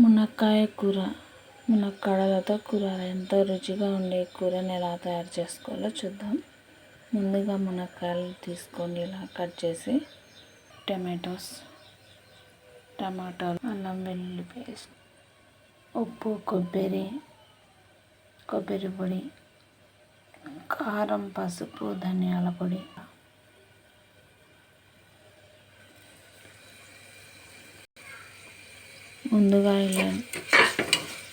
మునక్కాయ కూర. మునక్కాడలతో కూర ఎంతో రుచిగా ఉండే కూరని ఎలా తయారు చేసుకోవాలో చూద్దాం. ముందుగా మునక్కాయలు తీసుకొని ఇలా కట్ చేసి టమాటోస్ టమాటాలు అల్లం వెల్లుల్లి పేస్ట్ ఉప్పు కొబ్బరి కొబ్బరి పొడి కారం పసుపు ధనియాల పొడి. ముందుగా ఇలా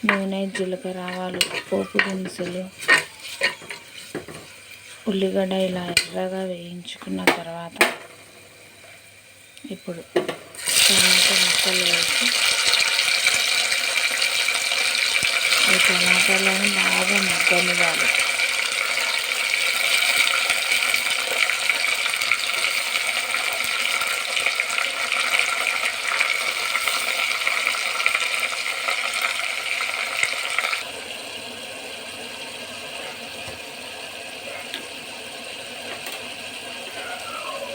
నూనె జీలకర్ర ఆవాలు పోపు దినుసులు ఉల్లిగడ్డ ఇలా ఎర్రగా వేయించుకున్న తర్వాత ఇప్పుడు టమాటా ముక్కలు వేసి ఈ టమాటాలను బాగా మగ్గనివ్వాలి.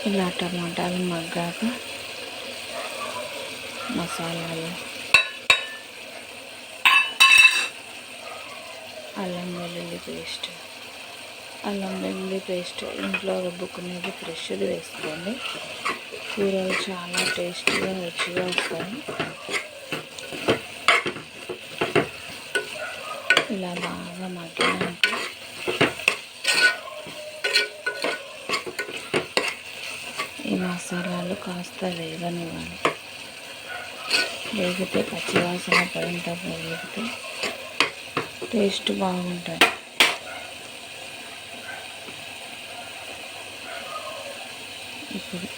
ఇలా టమాటాలు మగ్గాక మసాలాలు అల్లం వెల్లుల్లి పేస్ట్. అల్లం వెల్లుల్లి పేస్ట్ ఇంట్లో రుబ్బుకునేది ఫ్రెష్ది వేసుకోండి. కూరలు చాలా టేస్టీగా రుచిగా వస్తాయి. ఇలా బాగా మగ్గిన ఈ మసాలాలు కాస్త వేగనివ్వాలి. వేగితే పచ్చివాసన పోయిన వేగితే టేస్ట్ బాగుంటుంది. ఇప్పుడు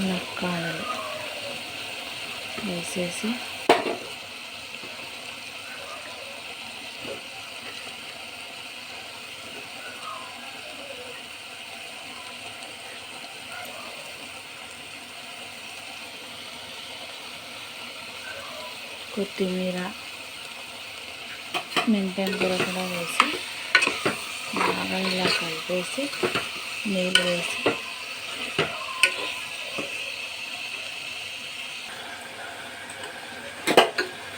మునక్కాడలు వేసేసి కొత్తిమీర మెంతెం కూర కూడా వేసి బాగా ఇలా కలిపేసి నీళ్ళు వేసి.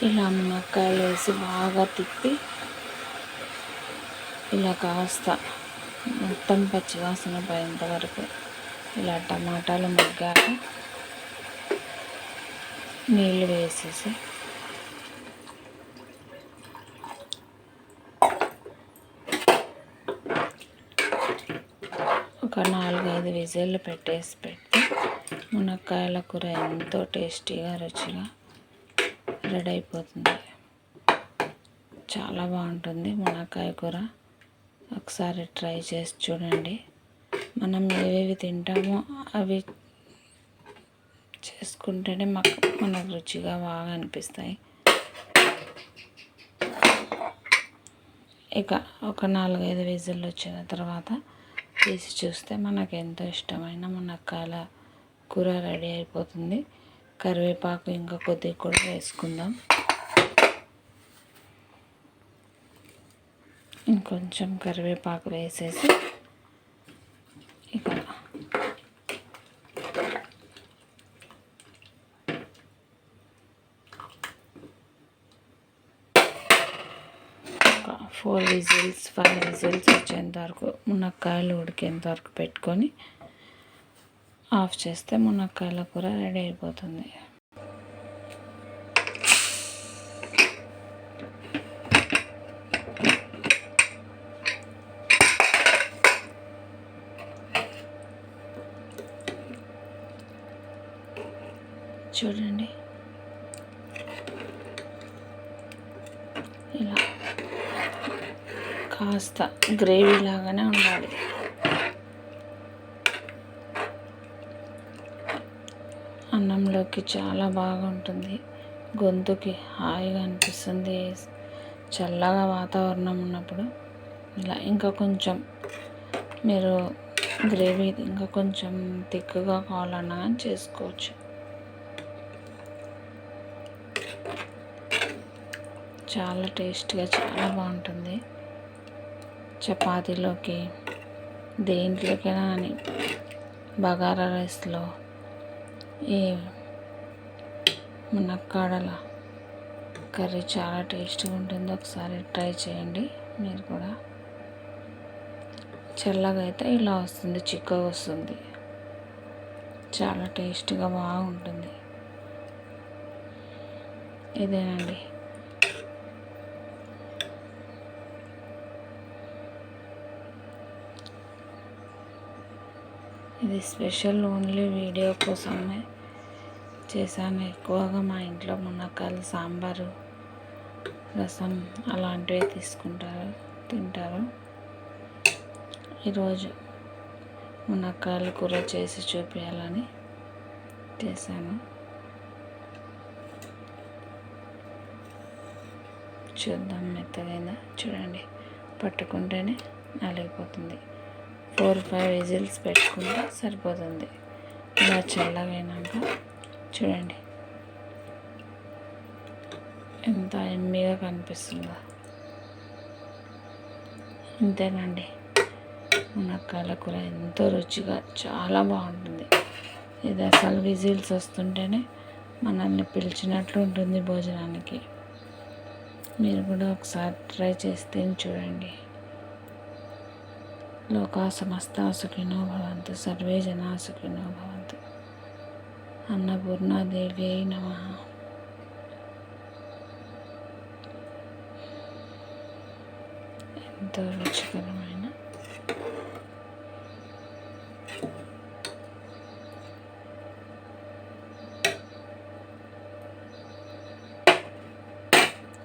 ఇలా మునక్కాయలు వేసి బాగా తిప్పి ఇలా కాస్త మొత్తం పచ్చివాసన పోయేంత వరకు ఇలా టమాటాలు మగ్గాక నీళ్ళు వేసేసి ఒక నాలుగైదు విజిల్లు పెట్టేసి పెట్టి మునక్కాయల కూర ఎంతో టేస్టీగా రుచిగా రెడీ అయిపోతుంది. చాలా బాగుంటుంది మునక్కాయ కూర. ఒకసారి ట్రై చేసి చూడండి. మనం ఏవేవి తింటామో అవి చేసుకుంటేనే మాకు మనకు రుచిగా బాగా అనిపిస్తాయి. ఇక ఒక నాలుగైదు విజిల్లు వచ్చిన తర్వాత తీసి చూస్తే మనకు ఎంతో ఇష్టమైన మునక్కాయల కూర రెడీ అయిపోతుంది. కరివేపాకు ఇంకా కొద్దిగా కూడా వేసుకుందాం. ఇంకొంచెం కరివేపాకు వేసేసి ఇక ఫోర్ విజిల్స్ ఫైవ్ విజిల్స్ వచ్చేంత వరకు మునక్కాయలు ఉడికేంత వరకు పెట్టుకొని ఆఫ్ చేస్తే మునక్కాయల కూర రెడీ అయిపోతుంది. చూడండి ఇలా కాస్త గ్రేవీ లాగానే ఉండాలి. అన్నంలోకి చాలా బాగుంటుంది. గొంతుకి హాయిగా అనిపిస్తుంది. చల్లగా వాతావరణం ఉన్నప్పుడు ఇలా ఇంకా కొంచెం మీరు గ్రేవీ ఇంకా కొంచెం తిక్కుగా కావాలన్నా కానీ చేసుకోవచ్చు. చాలా టేస్ట్గా చాలా బాగుంటుంది. చపాతీలోకి దేంట్లోకైనా కానీ బగారా రైస్లో ఈ మునక్కాడల కర్రీ చాలా టేస్టీగా ఉంటుంది. ఒకసారి ట్రై చేయండి మీరు కూడా. చల్లగా అయితే ఇలా వస్తుంది చిక్కగా వస్తుంది. చాలా టేస్ట్గా బాగుంటుంది. ఇదేనండి. ఇది స్పెషల్ ఓన్లీ వీడియో కోసమే. చేశాను ఎక్కువగా మా ఇంట్లో మునక్కాయలు సాంబారు రసం అలాంటివి తీసుకుంటారు తింటారు. ఈరోజు మునక్కాయల కూర చేసి చూపించాలని చేశాను. చూద్దాం మెత్తగైందా? చూడండి. పట్టుకుంటేనే నలిగిపోతుంది. ఫోర్ ఫైవ్ విజిల్స్ పెట్టుకుంటే సరిపోతుంది. ఇలా చల్లగైనాక చూడండి. ఎంత ఎమ్మిగా కనిపిస్తుందో. అంతేనండి మునక్కాయల కూర ఎంతో రుచిగా చాలా బాగుంటుంది. ఇది అసలు విజిల్స్ వస్తుంటేనే మనల్ని పిలిచినట్లు ఉంటుంది భోజనానికి. మీరు కూడా ఒకసారి ట్రై చేస్తే చూడండి. లోకా సమస్త సుఖినో భవంతు సర్వే జనా సుఖినో భవంతు అన్నపూర్ణాదేవి అయి నమ. ఎంతో రుచికరమైన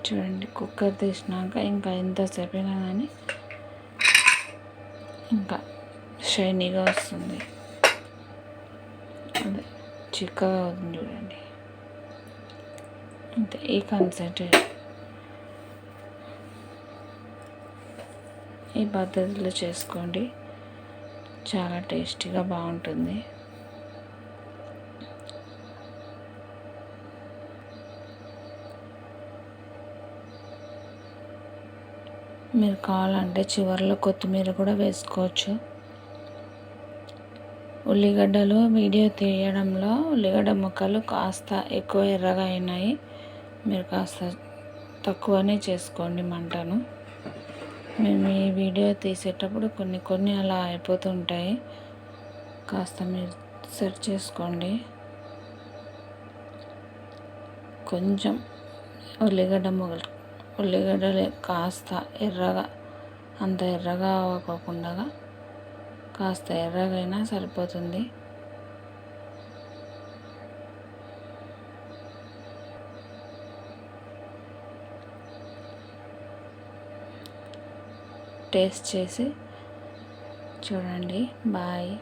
చూడండి కుక్కర్ తీసినాక ఇంకా ఎంతసేపు అయినా కానీ ఇంకా షైనీగా వస్తుంది. అదే చిక్కగా అవుతుంది చూడండి. అంతే ఈ కన్సెంట్రేట్ ఈ పద్ధతిలో చేసుకోండి. చాలా టేస్టీగా బాగుంటుంది. మీరు కావాలంటే చివరిలో కొత్తిమీర కూడా వేసుకోవచ్చు. ఉల్లిగడ్డలు వీడియో తీయడంలో ఉల్లిగడ్డ ముక్కలు కాస్త ఎక్కువ ఎర్రగా అయినాయి. మీరు కాస్త తక్కువనే చేసుకోండి మంటను. మేము ఈ వీడియో తీసేటప్పుడు కొన్ని కొన్ని అలా అయిపోతుంటాయి. కాస్త మీరు సెట్ చేసుకోండి. కొంచెం ఉల్లిగడ్డ ముక్కలు ఉల్లిగడ్డలు కాస్త ఎర్రగా అంత ఎర్రగా అవ్వకుండా కాస్త ఎర్రగైనా సరిపోతుంది. టేస్ట్ చేసి చూడండి. బాయ్.